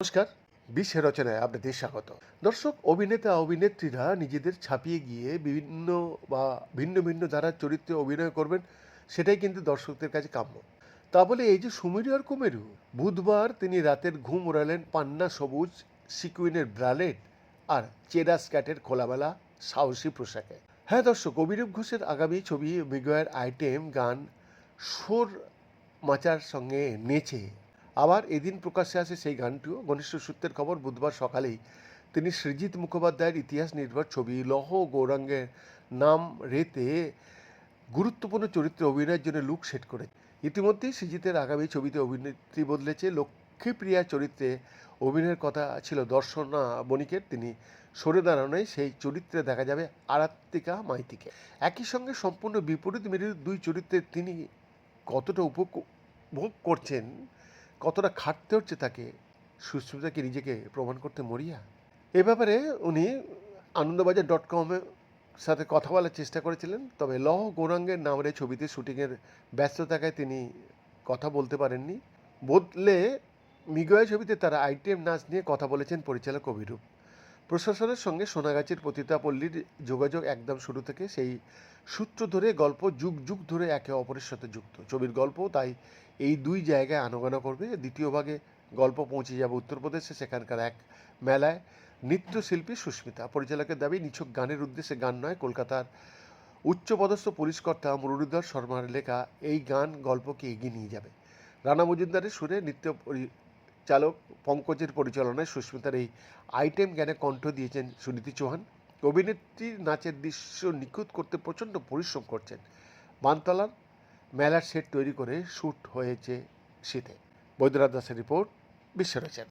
নমস্কার বিশ্ব রচনায় আপনাদের স্বাগত। দর্শক, অভিনেতা, অভিনেত্রীরা নিজেদের ছাপিয়ে গিয়ে বিভিন্ন বা ভিন্ন ভিন্ন ধারার চরিত্রে অভিনয় করবেন, সেটাই কিন্তু দর্শকদের কাছে কাম্য। তা বলে এই যে সুমেরু আর কুমেরু, বুধবার তিনি রাতের ঘুম ওড়ালেন পান্না সবুজ সিকুইনের ব্রালেট আর চেরাস ক্যাটের খোলামেলা, সাহসী পোশাকে। হ্যাঁ দর্শক, অভিরূপ ঘোষের আগামী ছবি বিগয়ের আইটেম গান সোর মাচার সঙ্গে নেচে আবার এদিন প্রকাশ্যে আসে সেই গানটিও। ঘনিষ্ঠ সূত্রের খবর, বুধবার সকালেই তিনি সৃজিত মুখোপাধ্যায়ের ইতিহাস নির্ভর ছবি লহ গৌরাঙ্গের নাম রেতে গুরুত্বপূর্ণ চরিত্রে অভিনয়ের জন্য লুক সেট করে ইতিমধ্যেই সৃজিতের আগামী ছবিতে অভিনেত্রী বদলেছে লক্ষ্মীপ্রিয়া চরিত্রে অভিনয়ের কথা ছিল দর্শনা বণিকের। তিনি সরে দাঁড়ানোয় সেই চরিত্রে দেখা যাবে আরাত্মিকা মাইতিকে। একই সঙ্গে সম্পূর্ণ বিপরীত মেরুর দুই চরিত্রে তিনি কতটা উপভোগ করছেন, কতটা খাটতে হচ্ছে তাকে সুস্মিতাকে নিজেকে প্রমাণ করতে মরিয়া? এ ব্যাপারে উনি আনন্দবাজার ডট কমের সাথে কথা বলার চেষ্টা করেছিলেন, তবে লহ গৌরাঙ্গের নামের ছবিতে শুটিংয়ের ব্যস্ত থাকায় তিনি কথা বলতে পারেননি। বদলে মিগয়া ছবিতে তারা আইটেম নাচ নিয়ে কথা বলেছেন পরিচালক অভিরূপ। প্রশাসনের সঙ্গে সোনাগাছির পতিতাপল্লীর যোগাযোগ একদম শুরু থেকে সেই সূত্র ধরে গল্প যুগ যুগ ধরে একে অপরের সাথে যুক্ত। ছবির গল্প, তাই এই দুই জায়গায় আনাগোনা করবে। দ্বিতীয় ভাগে গল্প পৌঁছে যাবে উত্তরপ্রদেশে, সেখানকার এক মেলায়। নৃত্যশিল্পী সুস্মিতা, পরিচালকের দাবি, নিছক গানের উদ্দেশ্যে গান নয়, কলকাতার উচ্চপদস্থ পুলিশ কর্তা মুরলীধর শর্মার লেখা, এই গান গল্পকে এগিয়ে নিয়ে যাবে। রানা মজুমদারের সুরে নৃত্য পরিচালক পঙ্কজের পরিচালনায় সুস্মিতার এই আইটেম জ্ঞানে কণ্ঠ দিয়েছেন সুনীতি চৌহান। অভিনেত্রীর নাচের দৃশ্য নিখুঁত করতে প্রচণ্ড পরিশ্রম করছেন। মানতলার মেলার সেট তৈরি করে শ্যুট হয়েছে শীতে। বৈদ্যনাথ দাসের রিপোর্ট বিশ্বরচন